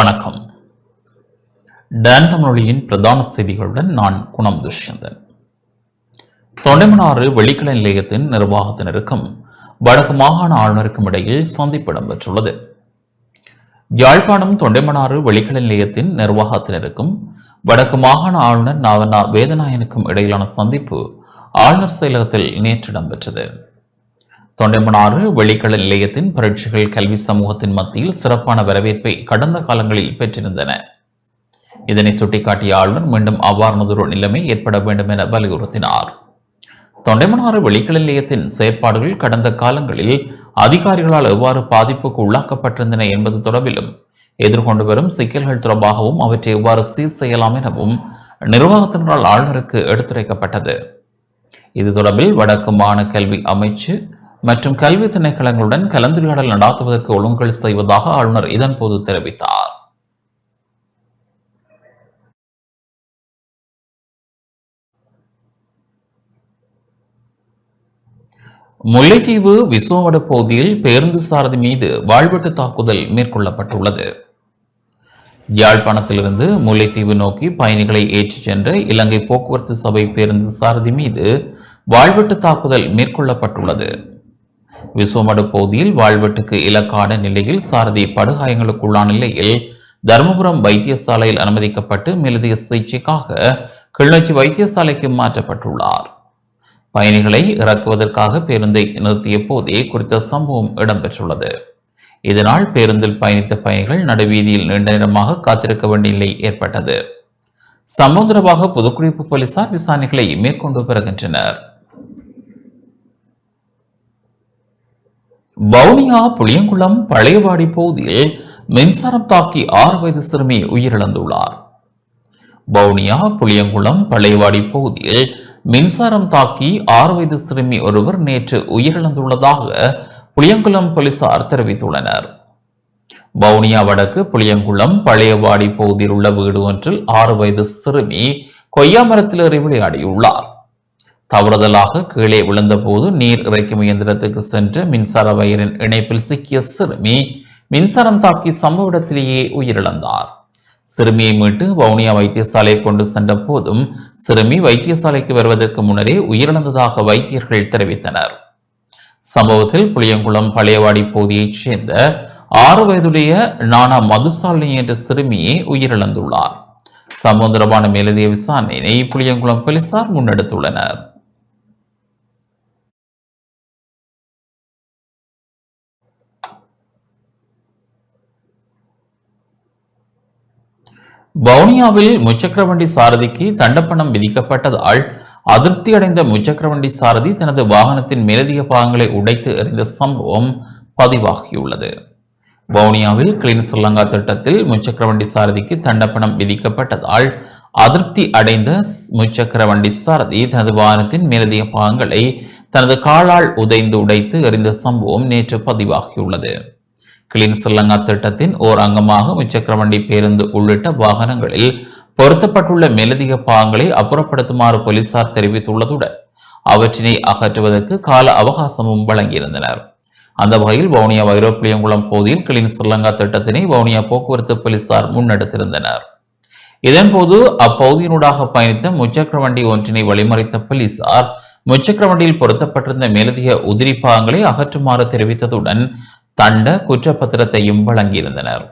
வணக்கம். டான் தமிழொலியின் பிரதான செய்திகளுடன் நான் குணம் துஷ்யந்தன். தொண்டைமனாறு வெள்ளிக்கிழமை நிலையத்தின் நிர்வாகத்தினருக்கும் வடக்கு மாகாண ஆளுநருக்கும் இடையில் சந்திப்பு இடம்பெற்றுள்ளது. யாழ்ப்பாணம் தொண்டைமனாறு வெள்ளிக்கிழமை நிலையத்தின் நிர்வாகத்தினருக்கும் வடக்கு மாகாண ஆளுநர் நாவனா வேதநாயனுக்கும் இடையிலான சந்திப்பு ஆளுநர் செயலகத்தில் நேற்று இடம்பெற்றது. தொண்டைமனாறு வெளிக்கல நிலையத்தின் பரீட்சைகள் கல்வி சமூகத்தின் மத்தியில் சிறப்பான வரவேற்பை கடந்த காலங்களில் பெற்றிருந்தன. இதனை சுட்டிக்காட்டிய ஆளுநர் மீண்டும் அவ்வாறானதொரு நிலைமை ஏற்பட வேண்டும் என வலியுறுத்தினார். தொண்டைமனாறு வெளிக்கல நிலையத்தின் செயற்பாடுகள் கடந்த காலங்களில் அதிகாரிகளால் எவ்வாறு பாதிப்புக்கு உள்ளாக்கப்பட்டிருந்தன என்பது தொடர்பிலும் எதிர்கொண்டு வரும் சிக்கல்கள் தொடர்பாகவும் அவற்றை எவ்வாறு சீர் செய்யலாம் எனவும் நிர்வாகத்தினரால் ஆளுநருக்கு எடுத்துரைக்கப்பட்டது. இது தொடர்பில் வடக்கு மாநில கல்வி அமைச்சு மற்றும் கல்வி திணைக்களங்களுடன் கலந்துரையாடல் நடாத்துவதற்கு ஒழுங்குகள் செய்வதாக ஆளுநர் இதன்போது தெரிவித்தார். முல்லைத்தீவு விசுவவட பகுதியில் பேருந்து சாரதி மீது வாழ்வெட்டு தாக்குதல் மேற்கொள்ளப்பட்டுள்ளது. யாழ்ப்பாணத்திலிருந்து முல்லைத்தீவு நோக்கி பயணிகளை ஏற்றிச் சென்ற இலங்கை போக்குவரத்து சபை பேருந்து சாரதி மீது வாழ்வெட்டு தாக்குதல் மேற்கொள்ளப்பட்டுள்ளது. விசுவமடு பகுதியில் வாழ்வெட்டுக்கு இலக்கான நிலையில் சாரதி படுகாயங்களுக்குள்ளான நிலையில் தருமபுரம் வைத்தியசாலையில் அனுமதிக்கப்பட்டு மேலதிக சிகிச்சைக்காக கிளிநொச்சி வைத்தியசாலைக்கு மாற்றப்பட்டுள்ளார். பயணிகளை இறக்குவதற்காக பேருந்தை நிறுத்திய போதே குறித்த சம்பவம் இடம்பெற்றுள்ளது. இதனால் பேருந்தில் பயணித்த பயணிகள் நடுவீதியில் நீண்ட நேரமாக காத்திருக்க வேண்டிய நிலை ஏற்பட்டது. சம்பவம் தொடர்பாக புதுக்குடிப்பு போலீசார் விசாரணைகளை மேற்கொண்டு வருகின்றனர். வவுனியா புளியங்குளம் பழையவாடி பகுதியில் மின்சாரம் தாக்கி ஆறு வயது சிறுமி உயிரிழந்துள்ளார். வவுனியா புளியங்குளம் பழையவாடி பகுதியில் மின்சாரம் தாக்கி ஆறு வயது சிறுமி ஒருவர் நேற்று உயிரிழந்துள்ளதாக புளியங்குளம் போலீசார் தெரிவித்துள்ளனர். வவுனியா வடக்கு புளியங்குளம் பழையவாடி பகுதியில் உள்ள வீடு ஒன்றில் ஆறு வயது சிறுமி கொய்யா மரத்தில் ஏறி விளையாடியுள்ளார். தவறுதலாக கீழே விழுந்தபோது நீர் இறைக்கும் இயந்திரத்துக்கு சென்று மின்சார வயரின் இணைப்பில் சிக்கிய சிறுமி மின்சாரம் தாக்கி சம்பவ இடத்திலேயே உயிரிழந்தார். சிறுமியை மீட்டு வவுனியா வைத்தியசாலை கொண்டு சென்ற போதும் சிறுமி வைத்தியசாலைக்கு வருவதற்கு முன்னரே உயிரிழந்ததாக வைத்தியர்கள் தெரிவித்தனர். சம்பவத்தில் புளியங்குளம் பழையவாடி பகுதியைச் சேர்ந்த ஆறு வயதுடைய நானா மதுசாலினி என்ற சிறுமியே உயிரிழந்துள்ளார். சம்பவம் தொடர்பான மேலதிக விசாரணையினை புளியங்குளம் போலீசார் முன்னெடுத்துள்ளனர். வவுனியாவில் முச்சக்கரவண்டி சாரதிக்கு தண்டப்பணம் விதிக்கப்பட்டதால் அதிருப்தி அடைந்த முச்சக்கரவண்டி சாரதி தனது வாகனத்தின் மேலதிக பாகங்களை உடைத்து எறிந்த சம்பவம் பதிவாகியுள்ளது. வவுனியாவில் கிளீன் ஸ்ரீலங்கா திட்டத்தில் முச்சக்கரவண்டி சாரதிக்கு தண்டப்பணம் விதிக்கப்பட்டதால் அதிருப்தி அடைந்த முச்சக்கரவண்டி சாரதி தனது வாகனத்தின் மேலதிக பாகங்களை தனது காலால் உதைந்து உடைத்து எறிந்த சம்பவம் நேற்று பதிவாகியுள்ளது. கிளீன் ஸ்ரீலங்கா திட்டத்தின் ஓர் அங்கமாக முச்சக்கரவண்டி பேருந்து உள்ளிட்ட வாகனங்களில் பொருத்தப்பட்டுள்ள மேலதிக பாகங்களை அப்புறப்படுத்துமாறு போலீசார் தெரிவித்துள்ளதுடன் அவற்றினை அகற்றுவதற்கு கால அவகாசமும் வழங்கியிருந்தனர். அந்த வகையில் வவுனியா வைரோப்பிளியங்குளம் பகுதியில் கிளீன் ஸ்ரீலங்கா திட்டத்தினை வவுனியா போக்குவரத்து போலீசார் முன்னெடுத்திருந்தனர். இதன்போது அப்பகுதியினூடாக பயணித்த முச்சக்கர வண்டி ஒன்றினை வழிமறைத்த போலீசார் முச்சக்கர வண்டியில் பொருத்தப்பட்டிருந்த மேலதிக உதிரி பாகங்களை அகற்றுமாறு தெரிவித்ததுடன் தண்ட குற்றப்பத்திரத்தையும் வழங்கியிருந்தனர்.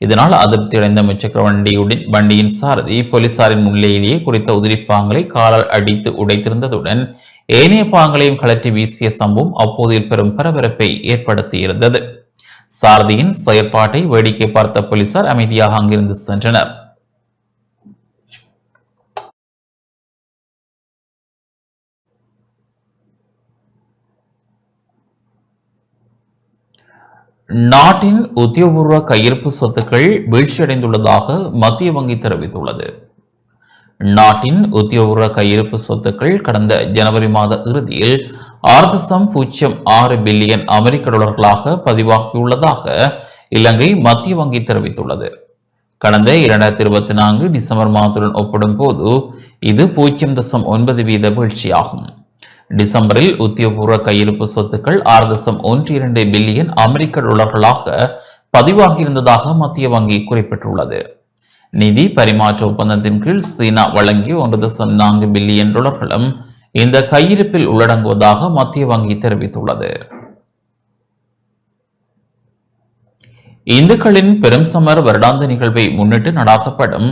இதனால் அதிருப்தி அடைந்த முச்சக்கர வண்டியுடன் வண்டியின் சாரதி போலீசாரின் முன்னிலையிலேயே குறித்த உதிரிப்பாங்களை காலால் அடித்து உடைத்திருந்ததுடன் ஏனைய பாங்களையும் கலற்றி வீசிய சம்பவம் அப்போதில் பெரும் பரபரப்பை ஏற்படுத்தியிருந்தது. சாரதியின் செயற்பாட்டை வேடிக்கை பார்த்த போலீசார் அமைதியாக அங்கிருந்து சென்றனர். நாட்டின் உத்தியோகபூர்வ கையிருப்பு சொத்துக்கள் வீழ்ச்சியடைந்துள்ளதாக மத்திய வங்கி தெரிவித்துள்ளது. நாட்டின் உத்தியோகபூர்வ கையிருப்பு சொத்துக்கள் கடந்த ஜனவரி மாத இறுதியில் ஆறு தசம் பூஜ்ஜியம் ஆறு பில்லியன் அமெரிக்க டாலர்களாக பதிவாகியுள்ளதாக இலங்கை மத்திய வங்கி தெரிவித்துள்ளது. கடந்த இரண்டாயிரத்தி இருபத்தி நான்கு டிசம்பர் மாதத்துடன் ஒப்பிடும் போது இது பூஜ்ஜியம் தசம் ஒன்பது வீத வீழ்ச்சியாகும். டிசம்பரில் உத்தியோகபூர்வ கையிருப்பு சொத்துக்கள் ஆறு தசம் ஒன்று இரண்டு பில்லியன் அமெரிக்க டாலர்களாக பதிவாகியிருந்ததாக மத்திய வங்கி குறிப்பிட்டுள்ளது. நிதி பரிமாற்ற ஒப்பந்தத்தின் கீழ் சீனா வழங்கிய ஒன்று தசம் நான்கு பில்லியன் டாலர்களும் இந்த கையிருப்பில் உள்ளடங்குவதாக மத்திய வங்கி தெரிவித்துள்ளது. இந்துக்களின் பெரும் சமர் வருடாந்த நிகழ்வை முன்னிட்டு நடாத்தப்படும்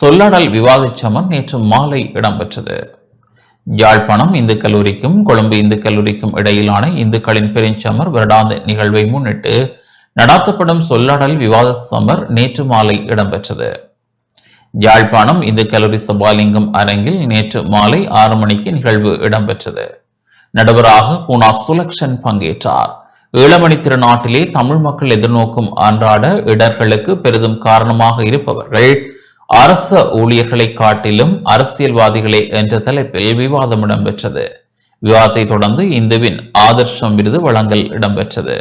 சொல்லாடல் விவாதச் சமர் நேற்று மாலை இடம்பெற்றது. யாழ்ப்பாணம் இந்து கல்லூரிக்கும் கொழும்பு இந்து கல்லூரிக்கும் இடையிலான இந்துக்களின் பெருஞ்சமர் வருடாந்த நிகழ்வை முன்னிட்டு நடாத்தப்படும் சொல்லாடல் விவாத சமர் நேற்று மாலை இடம்பெற்றது. யாழ்ப்பாணம் இந்து கல்லூரி சபாலிங்கம் அரங்கில் நேற்று மாலை ஆறு மணிக்கு நிகழ்வு இடம்பெற்றது. நடுவராக பூனா சுலக்ஷன் பங்கேற்றார். ஈழமணி திருநாட்டிலே தமிழ் மக்கள் எதிர்நோக்கும் அன்றாட இடர்களுக்கு பெரிதும் காரணமாக இருப்பவர்கள் அரச ஊழியர்களை காட்டிலும் அரசியல்வாதிகளே என்ற தலைப்பில் விவாதம் இடம்பெற்றது. விவாதத்தை தொடர்ந்து இந்துவின் ஆதர்ஷம் விருது வழங்கல் இடம்பெற்றது.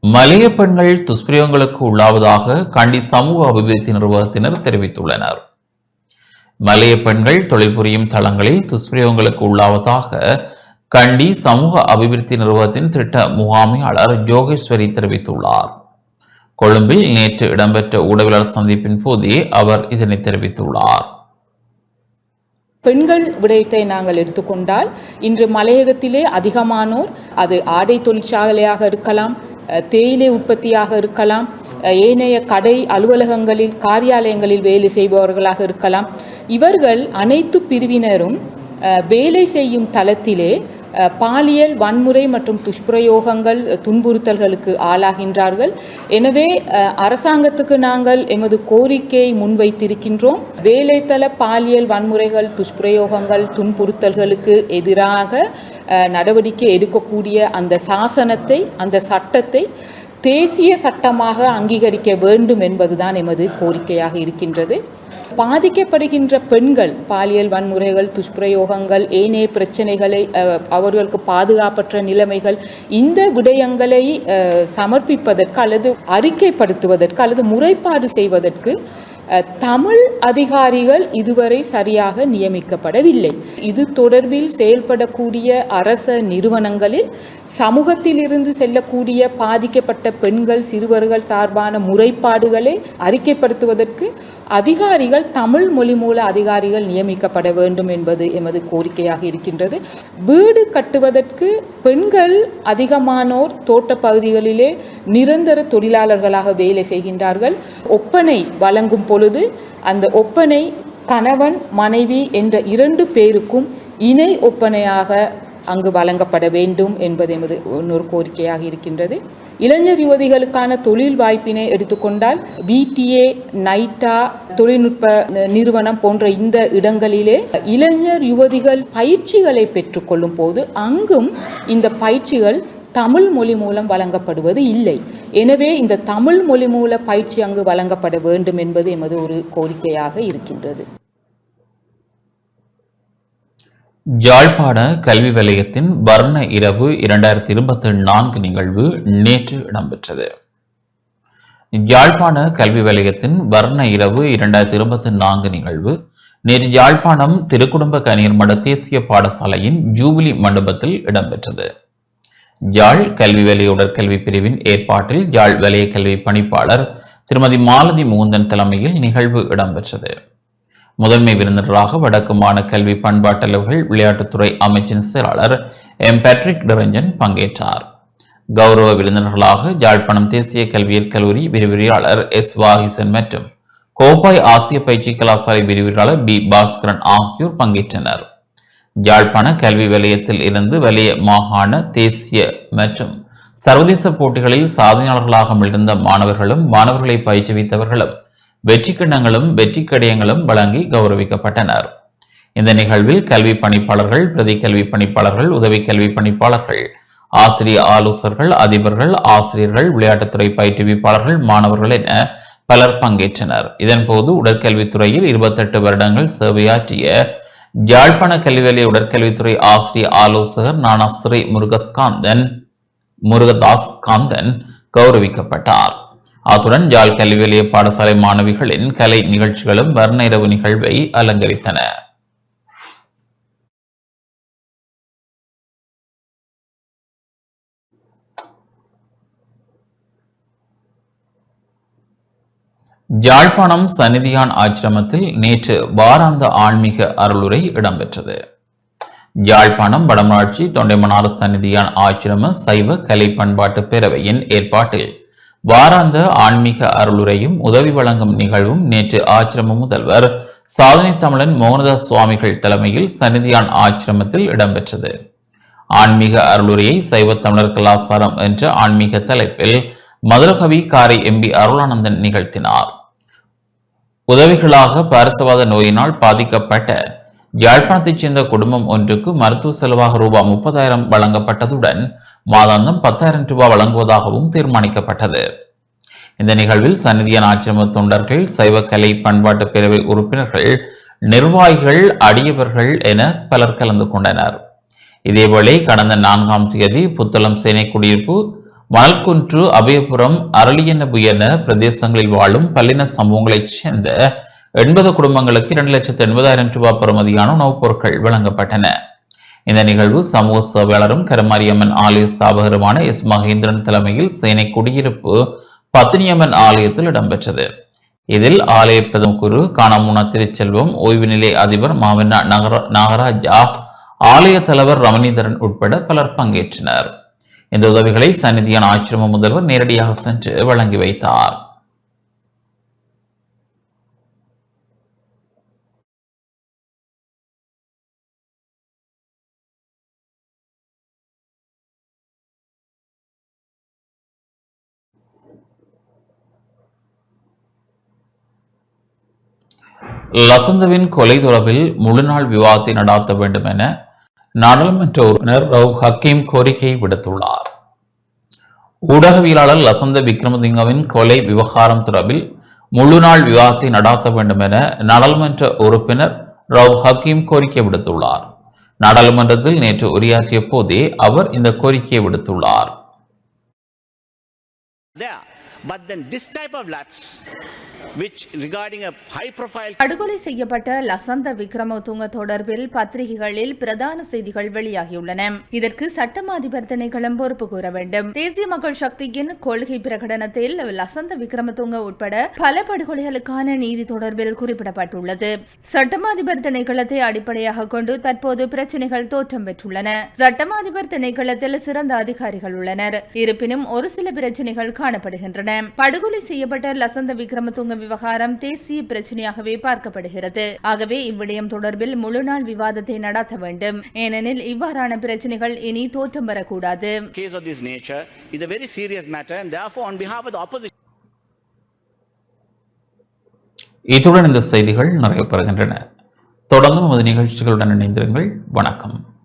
மலைய பெண்கள் துஷ்பிரயோகங்களுக்கு உள்ளாவதாக கண்டி சமூக அபிவிருத்தி நிர்வாகத்தினர் தெரிவித்துள்ளனர். மலைய பெண்கள் தொழில் புரியும் தளங்களில் துஷ்பிரயோகங்களுக்கு உள்ளாவதாக கண்டி சமூக அபிவிருத்தி நிறுவனத்தின் திட்ட முகாமையாளர் யோகேஸ்வரி தெரிவித்துள்ளார். கொழும்பில் நேற்று இடம்பெற்ற ஊடகவியலாளர் சந்திப்பின் போதே அவர் இதனை தெரிவித்துள்ளார். பெண்கள் விடயத்தை நாங்கள் எடுத்துக்கொண்டால் இன்று மலையகத்திலே அதிகமானோர் அது ஆடை தொழிற்சாலையாக இருக்கலாம் அஹ், தேயிலை உற்பத்தியாக இருக்கலாம் ஏனைய கடை அலுவலகங்களில் காரியாலயங்களில் வேலை செய்பவர்களாக இருக்கலாம். இவர்கள் அனைத்து பிரிவினரும் வேலை செய்யும் தளத்திலே பாலியல் வன்முறை மற்றும் துஷ்பிரயோகங்கள் துன்புறுத்தல்களுக்கு ஆளாகின்றார்கள். எனவே அரசாங்கத்துக்கு நாங்கள் எமது கோரிக்கையை முன்வைத்திருக்கின்றோம். வேலைத்தள பாலியல் வன்முறைகள் துஷ்பிரயோகங்கள் துன்புறுத்தல்களுக்கு எதிராக நடவடிக்கை எடுக்கக்கூடிய அந்த சாசனத்தை அந்த சட்டத்தை தேசிய சட்டமாக அங்கீகரிக்க வேண்டும் என்பதுதான் எமது கோரிக்கையாக இருக்கின்றது. பாதிக்கப்படுகின்ற பெண்கள் பாலியல் வன்முறைகள் துஷ்பிரயோகங்கள் ஏனைய பிரச்சனைகளை அவர்களுக்கு பாதுகாப்பற்ற நிலைமைகள் இந்த விடயங்களை சமர்ப்பிப்பதற்கு அல்லது அறிக்கைப்படுத்துவதற்கு அல்லது முறைப்பாடு செய்வதற்கு தமிழ் அதிகாரிகள் இதுவரை சரியாக நியமிக்கப்படவில்லை. இது தொடர்பில் செயல்படக்கூடிய அரச நிறுவனங்களில் சமூகத்திலிருந்து செல்லக்கூடிய பாதிக்கப்பட்ட பெண்கள் சிறுவர்கள் சார்பான முறைப்பாடுகளை அறிக்கைப்படுத்துவதற்கு அதிகாரிகள் தமிழ் மொழி மூல அதிகாரிகள் நியமிக்கப்பட வேண்டும் என்பது எமது கோரிக்கையாக இருக்கின்றது. வீடு கட்டுவதற்கு பெண்கள் அதிகமானோர் தோட்ட பகுதிகளிலே நிரந்தர தொழிலாளர்களாக வேலை செய்கின்றார்கள். ஒப்பனை வழங்கும் பொழுது அந்த ஒப்பனை கணவன் மனைவி என்ற இரண்டு பேருக்கும் இணை ஒப்பனையாக அங்கு வழங்கப்பட வேண்டும் என்பது எமது இன்னொரு கோரிக்கையாக இருக்கின்றது. இளைஞர் யுவதிகளுக்கான தொழில் வாய்ப்பினை எடுத்துக்கொண்டால் விடிஏ நைட்டா தொழில்நுட்ப நிறுவனம் போன்ற இந்த இடங்களிலே இளைஞர் யுவதிகள் பயிற்சிகளை பெற்றுக்கொள்ளும் போது அங்கும் இந்த பயிற்சிகள் தமிழ் மொழி மூலம் வழங்கப்படுவது இல்லை. எனவே இந்த தமிழ் மொழி மூல பயிற்சி அங்கு வழங்கப்பட வேண்டும் என்பது எமது ஒரு கோரிக்கையாக இருக்கின்றது. யாழ்ப்பாண கல்வி வலயத்தின் வர்ண இரவு இரண்டாயிரத்தி இருபத்தி நான்கு நிகழ்வு நேற்று இடம்பெற்றது. யாழ்ப்பாண கல்வி வலயத்தின் வர்ண இரவு இரண்டாயிரத்தி இருபத்தி நான்கு நிகழ்வு நேற்று யாழ்ப்பாணம் திருக்குடும்ப கனியர்மட தேசிய பாடசாலையின் ஜூபிலி மண்டபத்தில் இடம்பெற்றது. யாழ் கல்வி வலய உடற்கல்வி பிரிவின் ஏற்பாட்டில் யாழ் வலய கல்வி பணிப்பாளர் திருமதி மாலதி முகுந்தன் தலைமையில் நிகழ்வு இடம்பெற்றது. முதன்மை விருந்தினராக வடக்கு கல்வி பண்பாட்டளவுகள் விளையாட்டுத்துறை அமைச்சின் செயலாளர் எம் பேட்ரிக் டிரஞ்சன் பங்கேற்றார். கௌரவ விருந்தினர்களாக யாழ்ப்பாணம் தேசிய கல்வியியல் கல்லூரி விரிவுரையாளர் எஸ் வாகிசன் மற்றும் கோப்பாய் ஆசிய பயிற்சி கலாசாலை விரிவுரையாளர் பி பாஸ்கரன் ஆகியோர் பங்கேற்றனர். யாழ்ப்பாண கல்வி வலயத்தில் இருந்து வலய மாகாண தேசிய மற்றும் சர்வதேச போட்டிகளில் சாதனையாளர்களாக மிளிர்ந்த மாணவர்களும் மாணவர்களை பயிற்றுவித்தவர்களும் வெற்றி கிண்ணங்களும் வெற்றி கடியங்களும் வழங்கி கௌரவிக்கப்பட்டனர். இந்த நிகழ்வில் கல்வி பணிப்பாளர்கள் பிரதி கல்வி பணிப்பாளர்கள் உதவி கல்வி பணிப்பாளர்கள் ஆசிரிய ஆலோசகர்கள் அதிபர்கள் ஆசிரியர்கள் விளையாட்டுத்துறை பயிற்றுவிப்பாளர்கள் மாணவர்கள் என பலர் பங்கேற்றனர். இதன்போது உடற்கல்வித்துறையில் இருபத்தெட்டு வருடங்கள் சேவையாற்றிய யாழ்ப்பாண கல்விவலி உடற்கல்வித்துறை ஆசிரிய ஆலோசகர் நானாஸ்ரீ முருகஸ்காந்தன் முருகதாஸ் காந்தன் கௌரவிக்கப்பட்டார். அத்துடன் யாழ் கல்வி நிலைய பாடசாலை மாணவிகளின் கலை நிகழ்ச்சிகளும் வர்ண இரவு நிகழ்வை அலங்கரித்தன. யாழ்ப்பாணம் சந்நிதியான் ஆச்சிரமத்தில் நேற்று வாராந்த ஆன்மீக அருளுரை இடம்பெற்றது. யாழ்ப்பாணம் வடமராட்சி தொண்டைமனார் சன்னிதியான் ஆச்சிரம சைவ கலை பண்பாட்டு பேரவையின் ஏற்பாட்டில் வாராந்த ஆன்மீக அருளுரையும் உதவி வழங்கும் நிகழ்வும் நேற்று ஆச்சிரம முதல்வர். சாதனை தமிழன் மோகனதாஸ் சுவாமிகள் தலைமையில் சன்னிதியான் ஆச்சிரமத்தில் இடம்பெற்றது. ஆன்மீக அருளுரையை சைவ தமிழர் கலாசாரம் என்ற ஆன்மீக தலைப்பில் மதுரகவி காரை எம்பி அருளானந்தன் நிகழ்த்தினார். உதவிகளாக பாரசவாத நோயினால் பாதிக்கப்பட்ட யாழ்ப்பாணத்தைச் சேர்ந்த குடும்பம் ஒன்றுக்கு மருத்துவ செலவாக ரூபாய் முப்பதாயிரம் வழங்கப்பட்டதுடன் மாதாந்தம் பத்தாயிரம் ரூபாய் வழங்குவதாகவும் தீர்மானிக்கப்பட்டது. இந்த நிகழ்வில் சன்னிதியன் ஆச்சிரம தொண்டர்கள் சைவ கலை பண்பாட்டு பேரவை உறுப்பினர்கள் நிர்வாகிகள் அடியவர்கள் என பலர் கலந்து கொண்டனர். இதேவேளை கடந்த நான்காம் தேதி புத்தளம் சேனை குடியிருப்பு மணல்குன்று அபயபுரம் அரளியனபுயன பிரதேசங்களில் வாழும் பல்லின சமூகங்களைச் சேர்ந்த எண்பது குடும்பங்களுக்கு இரண்டு லட்சத்து எண்பதாயிரம் ரூபாய் பெறுமதியான உணவுப் பொருட்கள் வழங்கப்பட்டன. இந்த நிகழ்வு சமூக சேவையாளரும் கருமாரியம்மன் ஆலய ஸ்தாபகருமான எஸ் மகேந்திரன் தலைமையில் சேனை குடியிருப்பு பத்தினியம்மன் ஆலயத்தில் இடம்பெற்றது. இதில் ஆலய பிரதம குரு காணமுன திருச்செல்வம் ஓய்வு நிலை அதிபர் மாவண்ணா நகர நாகராஜா ஆலய தலைவர் ரமணீதரன் உட்பட பலர் பங்கேற்றனர். இந்த உதவிகளை சந்நிதியான ஆச்சிரம முதல்வர் நேரடியாக சென்று வழங்கி வைத்தார். லசந்தவின் கொலை தொடர்பில் முழுநாள் விவாதத்தை நடாத்த வேண்டும் என நாடாளுமன்ற உறுப்பினர் ரவு ஹக்கீம் கோரிக்கை விடுத்துள்ளார் ஊடகவியலாளர் லசந்த விக்ரமசிங்கவின் கொலை விவகாரம் தொடர்பில் முழுநாள் விவாதத்தை நடாத்த வேண்டும் என நாடாளுமன்ற உறுப்பினர் ரவ் ஹக்கீம் கோரிக்கை விடுத்துள்ளார் நாடாளுமன்றத்தில் நேற்று உரையாற்றிய போதே அவர் இந்த கோரிக்கையை விடுத்துள்ளார் there. But then this type of lapse, which regarding a high profile படுகொலை செய்யப்பட்ட லசந்த விக்ரமதுங்க தொடர்பில் பத்திரிகைகளில் பிரதான செய்திகள் வெளியாகியுள்ளன. இதற்கு சட்டம் அதிபர் திணைக்களம் பொறுப்பு கூற வேண்டும். தேசிய மக்கள் சக்தியின் கொள்கை பிரகடனத்தில் லசந்த விக்ரமதுங்க உட்பட பல படுகொலைகளுக்கான நீதி தொடர்பில் குறிப்பிடப்பட்டுள்ளது. சட்டம் அதிபர் திணைக்களத்தை அடிப்படையாக கொண்டு தற்போது பிரச்சினைகள் தோற்றம் பெற்றுள்ளன. சட்டம் அதிபர் திணைக்களத்தில் சிறந்த அதிகாரிகள் உள்ளனர். இருப்பினும் ஒரு சில பிரச்சினைகள் காணப்படுகின்றன. படுகொலை செய்யப்பட்ட லசந்த விக்ரமதுங்க விவகாரம் தேசிய பிரச்சனையாகவே பார்க்கப்படுகிறது. ஆகவே இவ்விடயம் தொடர்பில் முழுநாள் விவாதத்தை நடத்த வேண்டும். ஏனெனில் இவ்வாறான பிரச்சனைகள் இனி தோற்றம் வரக்கூடாது. Case of this nature is a very serious matter and therefore on behalf of the opposition இத்துடன் இந்த செய்திகள் நிறைவு பெறுகின்றன தொடர்ந்து நமது நிகழ்ச்சிகளுடன் இணைந்திருங்கள். வணக்கம்.